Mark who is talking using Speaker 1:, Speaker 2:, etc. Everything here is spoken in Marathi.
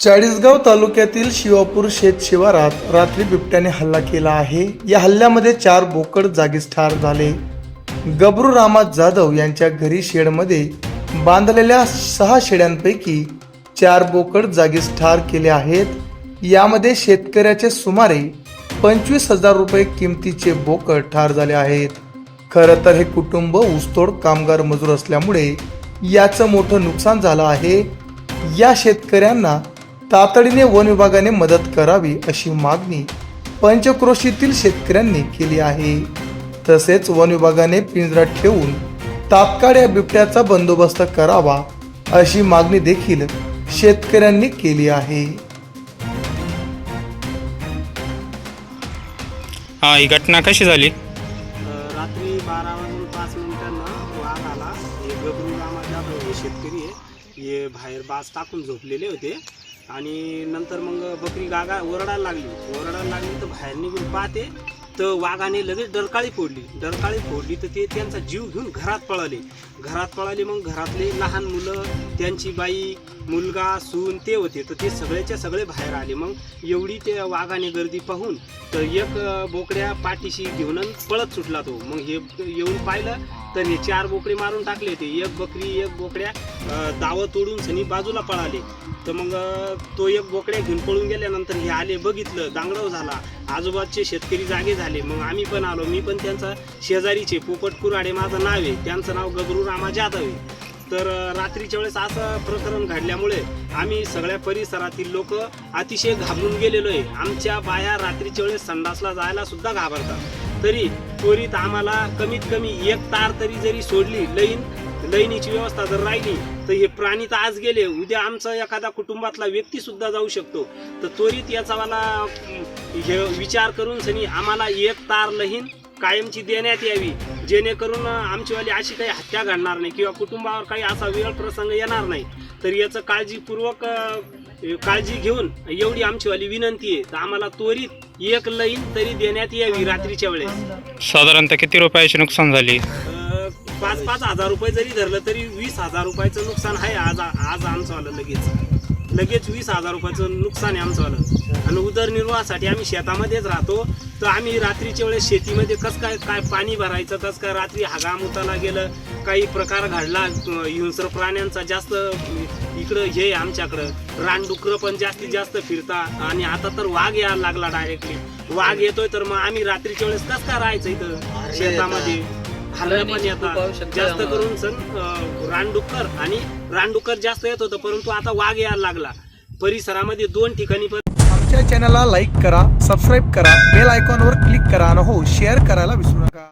Speaker 1: चाळीसगाव तालुक्यातील शिवापूर शेत शिवारात रात्री बिबट्याने हल्ला केला आहे. या हल्ल्यामध्ये चार बोकड जागीच ठार झाले. गबरू रामा जाधव यांच्या घरी शेडमध्ये बांधलेल्या सहा शेड्यांपैकी चार बोकड जागीच ठार केले आहेत. यामध्ये शेतकऱ्याचे सुमारे पंचवीस हजार रुपये किमतीचे बोकड ठार झाले आहेत. खरं तर हे कुटुंब ऊसतोड कामगार मजूर असल्यामुळे याचं मोठं नुकसान झालं आहे. या शेतकऱ्यांना तातडीने वन विभागाने मदत करावी अशी मागणी पंचक्रोशीतील शेतकऱ्यांनी केली आहे. तसेच वन विभागाने पिंजरा ठेवून तात्काळ या बिबट्याचा बंदोबस्त करावा अशी मागणी देखील शेतकऱ्यांनी केली आहे.
Speaker 2: हा ही घटना कशी झाली?
Speaker 3: रात्री बारा वाजून पाच मिनिटांना वाघ आला. हे गबरू रामा जाधव हे शेतकरी आहे. हे बाहेर बाज टाकून झोपलेले होते. आणि नंतर मग बकरी गागा ओरडायला लागली. ओरडायला लागली तर बाहेर निघून पाहते. तर वाघाने लगेच डरकाळी फोडली. डरकाळी फोडली तर ते त्यांचा जीव घेऊन घरात पळाले. घरात पळाले मग घरातले लहान मुलं त्यांची बाई मुलगा सून ते होते. तर ते सगळ्याच्या सगळे बाहेर आले. मग एवढी त्या वाघाने गर्दी पाहून तर एक बोकड्या पाठीशी घेऊन पळत सुटला तो. मग हे येऊन पाहिलं तर हे चार बोकडे मारून टाकले होते. एक बकरी एक बोकड्या अं, दावं तोडून सनी बाजूला पळाले. तर मग तो एक बोकड्या घेऊन पळून गेल्यानंतर हे आले बघितलं दांगडव झाला. आजोबाचे शेतकरी जागे झाले. मग आम्ही पण आलो. मी पण त्यांचा शेजारीचे पोपट कुराडे माझं नाव आहे. त्यांचं नाव गबरू रामा जाधव आहे. तर रात्रीच्या वेळेस असं प्रकरण घडल्यामुळे आम्ही सगळ्या परिसरातील लोक अतिशय घाबरून गेलेलो आहे. आमच्या बाया रात्रीच्या वेळेस संडासला जायला सुद्धा घाबरतात. तरी त्वरित आम्हाला कमीत कमी एक तार तरी जरी सोडली लईन लईनीची व्यवस्था जर राहिली तर हे प्राणी तर आज गेले. उद्या आमचा एखादा कुटुंबातला व्यक्ती सुद्धा जाऊ शकतो. तर त्वरित याचा मला हे विचार करून सनी आम्हाला एक तार लहीन कायमची देण्यात यावी. जेणेकरून आमचीवाली अशी काही हत्या घडणार नाही किंवा कुटुंबावर काही असा वेळ प्रसंग येणार नाही. तर याचं काळजीपूर्वक काळजी घेऊन एवढी आमचीवाली विनंती आहे. तर आम्हाला त्वरित एक लईन तरी देण्यात यावी रात्रीच्या वेळेस.
Speaker 2: साधारणतः किती रुपयाची नुकसान झाली?
Speaker 3: पाच पाच हजार रुपये जरी धरलं तरी वीस हजार रुपयाचं नुकसान आहे आज आज आमचं आलं लगेच. लगेच वीस हजार रुपयाचं नुकसान आहे आमचं आलं. आणि उदरनिर्वाहासाठी आम्ही शेतामध्येच राहतो. तर आम्ही रात्रीच्या वेळेस शेतीमध्ये कसं काय काय पाणी भरायचं कसं काय रात्री हगाम उताला गेलं काही प्रकार घडला हिंस्र प्राण्यांचा जास्त इकडं हे आमच्याकडं. रानडुकरं पण जास्तीत जास्त फिरता आणि आता तर वाघ यायला लागला डायरेक्टली वाघ येतोय तर मग आम्ही रात्रीच्या वेळेस कसं काय राहायचं इथं शेतामध्ये? हल्ला पण येतात जास्त करून सण रानडुक्कर आणि रानडुक्कर जास्त येत होतं परंतु आता वाघ यायला लागला. परिसरामध्ये दोन ठिकाणी पण
Speaker 1: आमच्या चॅनलला लाईक करा सबस्क्राईब करा बेल आयकॉनवर क्लिक करा आणि हो शेअर करायला विसरू नका.